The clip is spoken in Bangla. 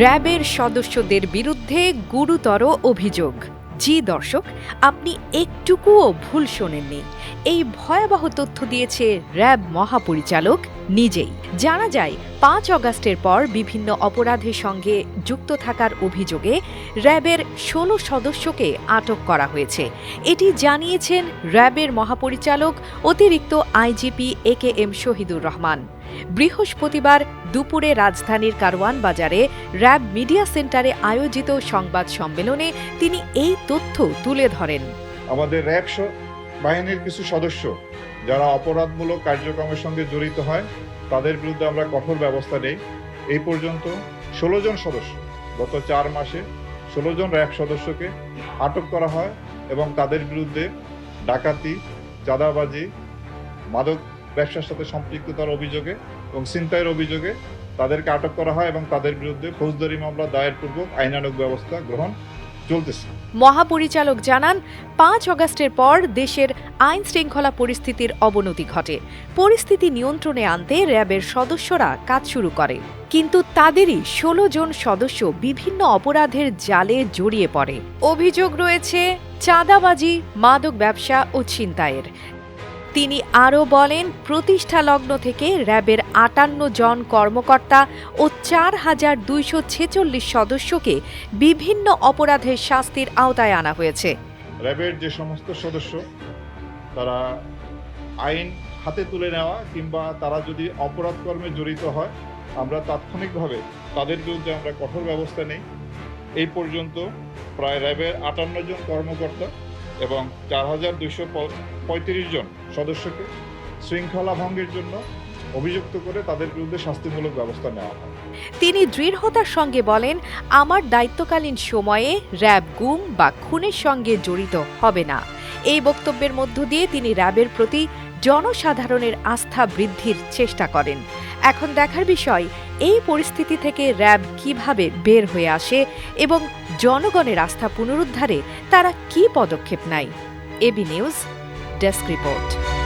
র্যাবের সদস্যদের বিরুদ্ধে গুরুতর অভিযোগ। জি দর্শক, আপনি একটুকুও ভুল শোনেননি। এই ভয়াবহ তথ্য দিয়েছে র্যাব মহাপরিচালক নিজেই। জানা যায় পাঁচ অগাস্টের পর বিভিন্ন অপরাধের সঙ্গে যুক্ত থাকার অভিযোগে র্যাবের ষোলো সদস্যকে আটক করা হয়েছে। এটি জানিয়েছেন র্যাবের মহাপরিচালক অতিরিক্ত IGP A K M Shahidur Rahman. বৃহস্পতিবার দুপুরে রাজধানীর কারওয়ান বাজারে র্যাব মিডিয়া সেন্টারে আয়োজিত সংবাদ সম্মেলনে তিনি এই তথ্য তুলে ধরেন। আমাদের র্যাব বাহিনীর কিছু সদস্য যারা অপরাধমূলক কার্যক্রমের সঙ্গে জড়িত হয় তাদের বিরুদ্ধে আমরা কঠোর ব্যবস্থা নেই। এই পর্যন্ত ষোলো জন সদস্য, গত চার মাসে ষোলো জন র্যাব সদস্যকে আটক করা হয় এবং তাদের বিরুদ্ধে ডাকাতি, চাঁদাবাজি, মাদক ব্যবসার সাথে সম্পৃক্ততার অভিযোগে এবং ছিনতাইয়ের অভিযোগে তাদেরকে আটক করা হয় এবং তাদের বিরুদ্ধে ফৌজদারি মামলা দায়ের দায়েরপূর্বক আইনানুগ ব্যবস্থা গ্রহণ চলতেছে। মহাপরিচালক জানান, পাঁচ অগাস্টের পর দেশের আইন শৃঙ্খলা পরিস্থিতির অবনতি ঘটে। পরিস্থিতি নিয়ন্ত্রণে আনতে র্যাবের সদস্যরা কাজ শুরু করে। কিন্তু তাদেরই ষোলো জন সদস্য বিভিন্ন অপরাধের জালে জড়িয়ে পড়ে। অভিযোগ রয়েছে, চাঁদাবাজি, মাদক ব্যবসা ও ছিনতাইয়ের। তিনি আরও বলেন প্রতিষ্ঠা লগ্ন থেকে র্যাবের আটান্ন জন কর্মকর্তা ও চার হাজার দুইশো ছেচল্লিশ সদস্যকে বিভিন্ন অপরাধের শাস্তির আওতায় আনা হয়েছে। র্যাবের যে সমস্ত সদস্য, তারা আইন হাতে তুলে নেওয়া কিংবা তারা যদি অপরাধ কর্মে জড়িত হয়, আমরা তাৎক্ষণিকভাবে তাদের বিরুদ্ধে আমরা কঠোর ব্যবস্থা নেই। এই পর্যন্ত প্রায় র্যাবের আটান্ন জন কর্মকর্তা এবং চার হাজার দুইশো পঁয়ত্রিশ জন সদস্যকে শৃঙ্খলা ভঙ্গের জন্য অভিযুক্ত করে তাদের বিরুদ্ধে শাস্তিমূলক ব্যবস্থা নেওয়া হয়। তিনি দৃঢ়তার সঙ্গে বলেন, আমার দায়িত্বকালীন সময়ে র্যাব গুম বা খুনের সঙ্গে জড়িত হবে না। এই বক্তব্যের মধ্য দিয়ে তিনি র্যাবের প্রতি জনসাধারণের আস্থা বৃদ্ধির চেষ্টা করেন। এখন দেখার বিষয় এই পরিস্থিতি থেকে র্যাব কীভাবে বের হয়ে আসে এবং জনগণের আস্থা পুনরুদ্ধারে তারা কি পদক্ষেপ নেয়? AB News desk report.